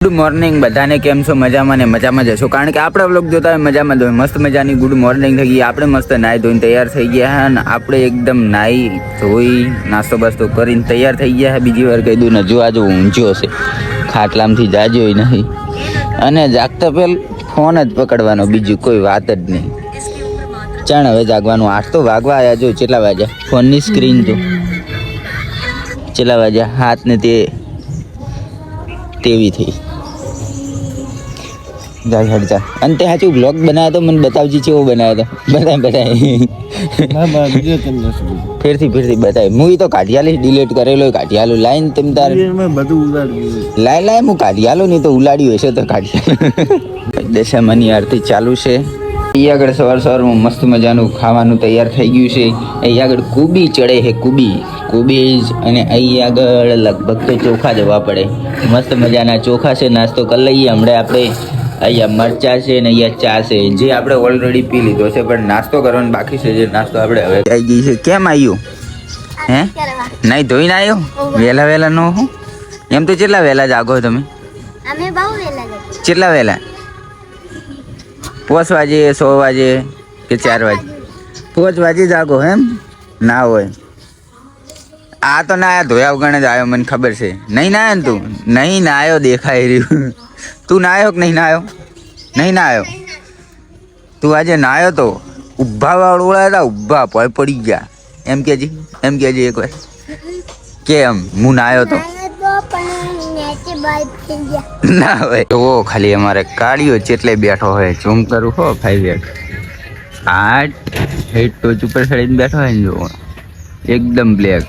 Good morning બધાને કેમ છો? મજામાં ને મજામાં જશો કારણ કે આપણે વ્લોગ જોતા હોય મજામાં જ હોય. મસ્ત મજાની ગુડ મોર્નિંગ થઈ ગઈ. આપણે મસ્ત નાહી ધોઈને તૈયાર થઈ ગયા હે અને આપણે એકદમ નાહી ધોઈ નાસ્તો બાસ્તો કરીને તૈયાર થઈ ગયા હે. બીજી વાર કહી દઉં, ને જો આજે ઊંચો હશે. ખાટલામથી જાજો નહીં. અને જાગતા પહેલ ફોન જ પકડવાનો, બીજું કોઈ વાત જ નહીં. ચાણ, હવે જાગવાનું. આઠ તો વાગવા આવ્યા જો, કેટલા વાગ્યા? ફોનની સ્ક્રીન જો. કેટલા વાગ્યા? હાથને તે, તેવી થઈ. જા હેડ જા. અને તે સાચું બ્લોગ બનાવ્યો તો મને બતાવજી કેવો બનાવ્યો તો. બતાય બતાય. ફેરથી ફેરથી બતાય. હું તો કાઢિયાલી ડિલીટ કરેલો કાઢિયાલો લાઈન તેમ તાર. લાય લાય હું કાઢિયાલો નહીં તો ઉલાડ્યું હશે તો કાઢિયાલો. દશામાની આરતી ચાલુ છે. અહીં આગળ સવાર સવારમાં મસ્ત મજાનું ખાવાનું તૈયાર થઈ ગયું છે. અહીં આગળ કુબી ચડે છે કુબી. કુબીજ અને અહીં આગળ લગભગ તો ચોખા જવા પડે. મસ્ત મજાના ચોખા છે નાસ્તો કરી લઈએ. હમણાં આપણે અહીંયા મરચા છે ને અહીંયા ચા છે. જે આપણે ઓલરેડી પી લીધો છે પણ નાસ્તો કરવાનો બાકી છે જે નાસ્તો આપણે હવે આવી ગઈ છે. કેમ આવ્યું હે? નહીં ધોઈને આવ્યો વહેલા વહેલા નો હું. એમ તો કેટલા વહેલા જાગો તમે? અમે બહુ વેલા જઈએ કેટલા વહેલા? પાંચ વાગે સો વાગે કે ચાર વાગે. પાંચ વાગે જાગો એમ? ના હોય. આ તો ના ધોયા વગર જ આવ્યો મને ખબર છે. નહીં ના ને તું? નહીં ના આવ્યો દેખાય રહ્યું. તું ના આવ્યો કે નહીં ના આવ્યો નહીં ના આવ્યો તું આજે ના આવ્યો તો ઊભા વાળોળા હતા ઊભા પોય પડી ગયા. એમ કેજી એમ કેજી એકવાર. એમ, હું ના આવ્યો તો? ના ભાઈ. તો ખાલી અમારે કાળીઓ ચેટલે બેઠો હોય. ઝૂમ કરું, હો ફાઈવ એટ આઠ, હેડ ટોચ ઉપર ચડીને બેઠો હોય ને જો એકદમ બ્લેક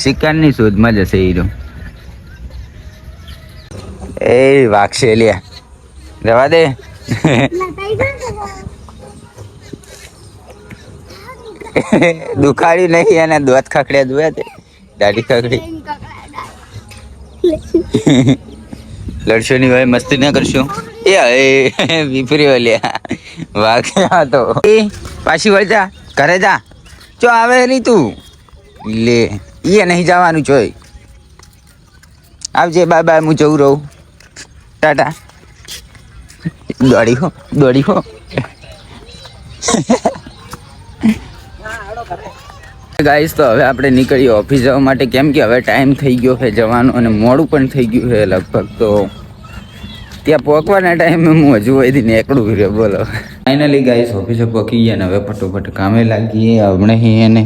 શિકારની શોધમાં જશે એ રહ્યો. એ વાગશે લ્યા જવા દે. દુખાડ્યું નહીં અને દોત ખખડ્યા જોયા તે. દાઢી ખાખડી. લડશો ની ભાઈ મસ્તી ના કરશો. એ એ વિપરી ઓલ્યા વાગ્યા તો. એ, પાછી વળતા ઘરે જા. ચો આવે નહીં તું લે. એ નહીં જવાનું જોઈ આવજે બાય બાય હું જઉં રહું. ટાટા. દોડી હો દોડી હો. ગાઈસ તો હવે આપણે નીકળીએ ઓફિસ જવા માટે. કેમ કે હવે ટાઈમ થઈ ગયો છે જવાનો અને મોડું પણ થઈ ગયું છે લગભગ, તો ત્યાં પહોંચવાના ટાઈમે હું હજુ અહીંથી નીકળું રહ્યો બોલો. ફાઇનલી ગાઈસ ઓફિસે પહોંચી ગયા ને હવે ફટોફટ કામે લાગીએ. હમણાં એને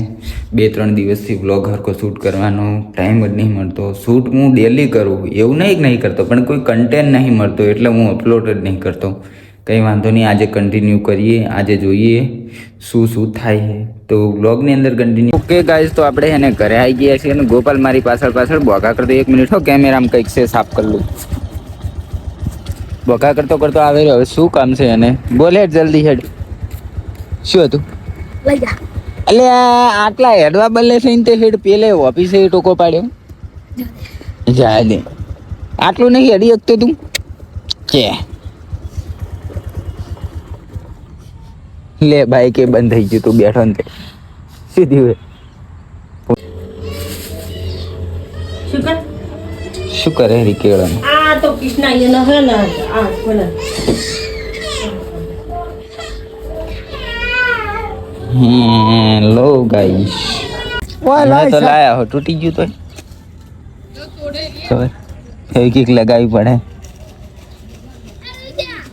બે ત્રણ દિવસથી વ્લોગ હરકો શૂટ કરવાનો ટાઈમ જ નહીં મળતો. શૂટ હું ડેલી કરું એવું નહીં નહીં કરતો પણ કોઈ કન્ટેન્ટ નહીં મળતો એટલે હું અપલોડ જ નહીં કરતો. કંઈ વાંધો નહીં આજે કન્ટિન્યુ કરીએ આજે જોઈએ શું શું થાય છે. તો બ્લોગની અંદર કન્ટિન્યુ ઓકે ગાઈઝ તો આપણે એને ઘરે આવી ગયા છીએ અને ગોપાલ મારી પાછળ પાછળ. બોગા કરતો એક મિનિટ હો કેમેરામાં કંઈક છે સાફ કરી લઉં. બોગા કરતો કરતો આવે રહ્યો. હવે શું કામ છે એને? બોલે જલ્દી હેડ. શું હતું? એટલે આટલા હેડવા બદલે થઈને તે હેડ પેલે ઓફિસે ટોકો પાડ્યો. જા દે. આટલું નહીં હેડી શકતો તું કે. લે ભાઈ કે બંધ થઈ ગયું તું બેઠો ને તે. સીધી હોય. શું કરે રી કેળાનું આ તો કૃષ્ણા એનો હે ને આ બોલે હેલો ગાઈસ. મેં તો લાયા હો તૂટી ગયું તો ખબર? એક એક લગાવી પડે.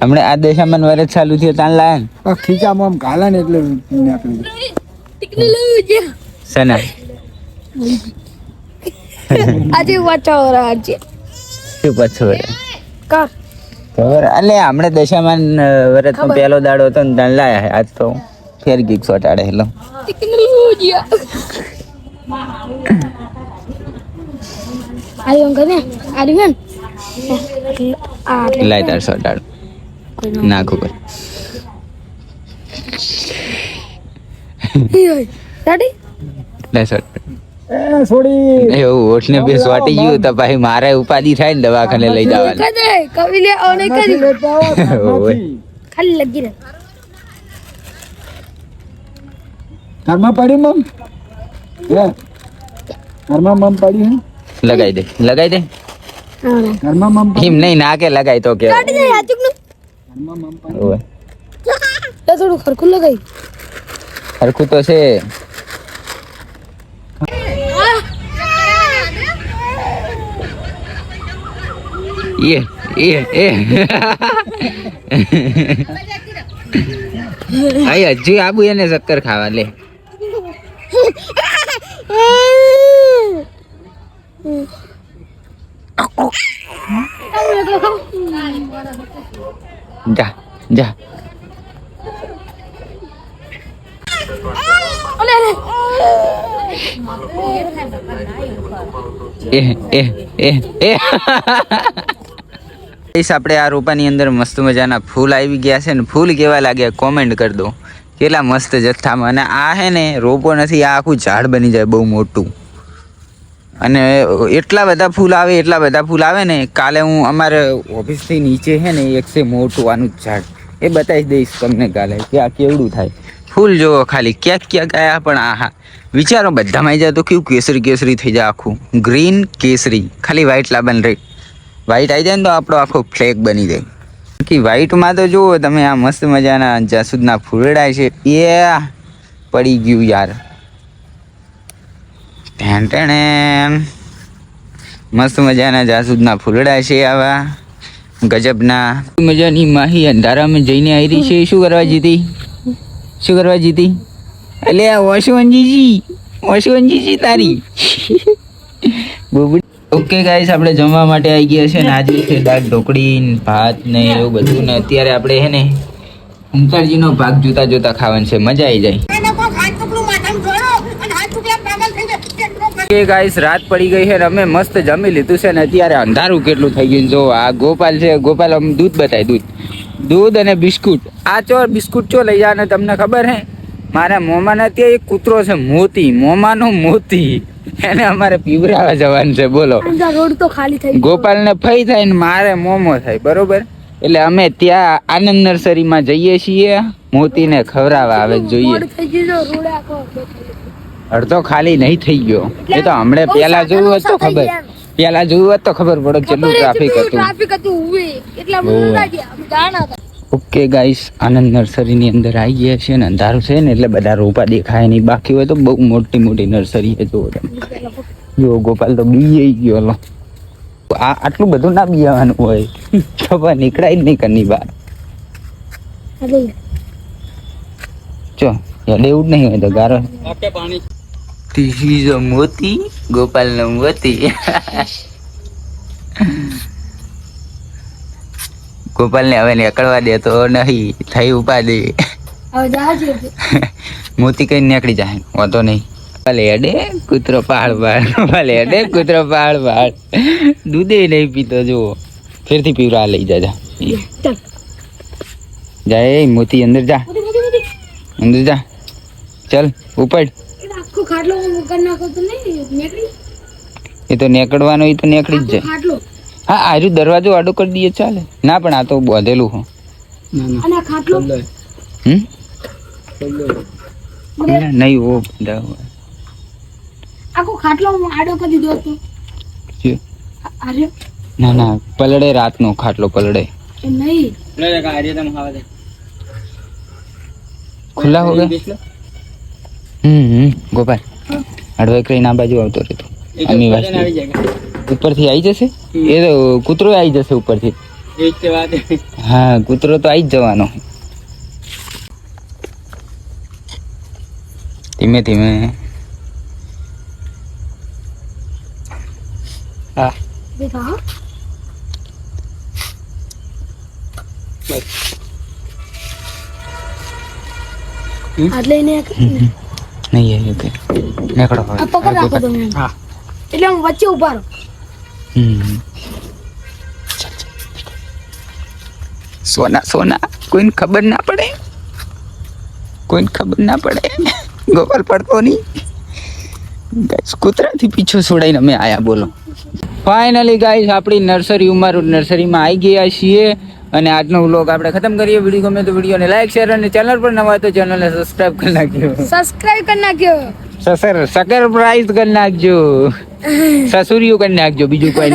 હમણાં આ દેશામાં વરસ ચાલુ થયો તાન લાયા ને? ખીચામાં આમ ગાલા ને એટલે નીકળી સના આજે વાંચો રાજ્ય શું પાછું કર. ખબર એટલે દશામાન દશામાં નો પહેલો દાડો હતો ને તાન લાયા આજ તો ફેર ગીક સોટાડે હેલો આયો ગને આરીવન લાઈ તાર સોટાડ. નાખું કર રેડી લાય સોટાડ. છોડી. એવું ઓઠને બે સોટી ગયું તો પછી મારે ઉપાધિ થાય ને દવાખાને લઈ જવાની. કદે કવિલે ઓને કરી લેતા આવો, ઓવે. નથી. ખાલી લગી રહે. ઘરમાં પડ્યું મમ? ઘરમાં મમ પડ્યું લગાઈ દે લગાઈ દે. ઘરમાં મમ નહીં નાકે લગાય તો કે. કાઢી દે હાચુકનું ઘરમાં મમ ઓવે. થોડું ખરખું લગાઈ. હરખું તો છે. એ એ એ. આય હજુ આબુ એને શક્કર ખાવા લે. જા જા. એ એ એ એ. આપણે આ રોપાની અંદર મસ્ત મજાના ફૂલ આવી ગયા છે ને ફૂલ કેવા લાગ્યા કોમેન્ટ કરી દો. કેટલા મસ્ત જથ્થામાં. અને આ હે ને, રોપો નથી, આ આખું ઝાડ બની જાય બહુ મોટું. અને એટલા બધા ફૂલ આવે, એટલા બધા ફૂલ આવે ને, કાલે હું અમારે ઓફિસથી નીચે છે ને, એક છે મોટું આનું ઝાડ. એ બતાવી દઈશ તમને કાલે કે આ કેવડું થાય. ફૂલ જોવો ખાલી, ક્યાંક ક્યાંક આયા પણ આહા. વિચારો, બધામાં આવી જાય તો કેવું કેસરી કેસરી થઈ જાય આખું. ગ્રીન કેસરી, ખાલી વ્હાઈટ લાબન રે વ્હાઈટ આવી જાય ને તો આપણો આખો ફ્લેક બની જાય. બાકી વ્હાઈટમાં તો જુઓ તમે આ મસ્ત મજાના જાસૂદના ફૂલડા છે. એ પડી ગયું યાર. ટેણ. મસ્ત મજાના જાસૂદના ફૂલડા છે આવા. ગજબના. મજાની માહી અંધારામાં જઈને આવી રહી છે. શું કરવા જીતી? શું કરવા જીતી? એટલે આ ઓશવંજીજી ઓશવંજીજી તારી. બોબડી ઓકે ગાઈસ આપણે જમવા માટે આવી ગયા છે ને આજે છે દાળ ઢોકળી ને ભાત ને એવું બધું. ને અત્યારે આપણે હે ને અંકારજીનો ભાગ જોતા જોતા ખાવાનું છે. મજા આવી જાય. ઓકે ગાઈસ રાત પડી ગઈ છે ને અમે મસ્ત જમી લીધું છે ને અત્યારે અંધારું કેટલું થઈ ગયું જો આ ગોપાલ છે ગોપાલ અમે દૂધ બતાય દૂધ. દૂધ અને બિસ્કુટ. આ ચો બિસ્કુટ ચો લઈ જાને તમને ખબર હે? મારા મોમાં ને ત્યાં એક કૂતરો છે મોતી મોમાનો મોતી. એને અમારે પીવરાવા જવાનું છે બોલો. રોડ તો ખાલી થઈ ગોપાલ ને ફઈ થાય ને મારે મોમો થાય બરોબર? એટલે અમે ત્યાં આનંદ નર્સરીમાં જઈએ છીએ મોતીને ખવરાવા આવે જોઈએ. અડધો ખાલી નહીં થઈ ગયો. એ તો હમણે પેલા જોયું હોત તો ખબર. પેલા જોયું હોત તો ખબર પડે કેટલું ટ્રાફિક હતું. ટ્રાફિક હતું એટલા ઓકે ગાઈસ આનંદ નર્સરીની અંદર આવી ગયા છે ને, અંધારું છે ને, એટલે બધા રોપા દેખાય નહીં. બાકી હોય તો બહુ મોટી મોટી નર્સરી છે, જુઓ તમે. ગોપાલ તો બી ગયો, લો. આ આટલું બધું ના બિયાવાનું હોય. ખબર નીકળાય જ નહીં કરની બહાર. ચો એટલે એવું જ નહીં હોય તો ગારો. મોતી ગોપાલ નો મોતી. ગોપાલ ને હવે નીકળવા દે તો નહીં થઈ ઉપાધિ. મોતી કઈ નીકળી જાય વાંધો નહીં. ભલે અડે કૂતરો પહાડ પહાડ ભલે અડે કૂતરો પહાડ પહાડ દૂધે નહીં પીતો જુઓ. ફેરથી પીવરા લઈ જાજા. જાય મોતી અંદર જા. અંદર જા. ચલ ઉપડ. એ તો નીકળવાનો એ તો નીકળી જ જાય. હા આજુ દરવાજો આડો કરી દઈએ ચાલે. ના પણ આ તો બાંધેલું હું. અને ખાટલો? હમ? નહીં ઓ. આખો ખાટલો આડો કરી દીધો હતો. ના ના પલડે રાતનો ખાટલો પલડે નહીં. ખુલ્લા હો ગયા હમ હમ ગોપાલ. અડવાઈ કરીને આ બાજુ આવતો રહેતો. અમી વાસી. ઉપરથી આવી જશે? એ તો કૂતરો આવી જશે ઉપરથી. હા કૂતરો તો આવી જ જવાનો. ધીમે ધીમે. હા. લઈને નહીં ઓકે નીકળો હવે. પકડ રાખો તમે. એમ. એટલે હું વચ્ચે ઊભા રહો. સોના સોના કોઈને ખબર ના પડે? કોઈને ખબર ના પડે? ગોપાલ પડતો નહીં કૂતરાથી પીછો છોડાઈને અમે આયા બોલો. ફાઇનલી ગાઈસ આપણી નર્સરી ઉમારું નર્સરીમાં આવી ગયા છીએ અને આજનો વ્લોગ આપણે ખતમ કરીએ. વીડિયો ગમે તો વિડીયોને લાઈક શેર અને ચેનલ પર નવા તો ચેનલને સબસ્ક્રાઇબ કરી નાખજો. સબસ્ક્રાઇબ કરી નાખ્યો સસર સકર પ્રાઇઝ કરી નાખજો. સસુરિયું કરી નાખજો બીજું કોઈ.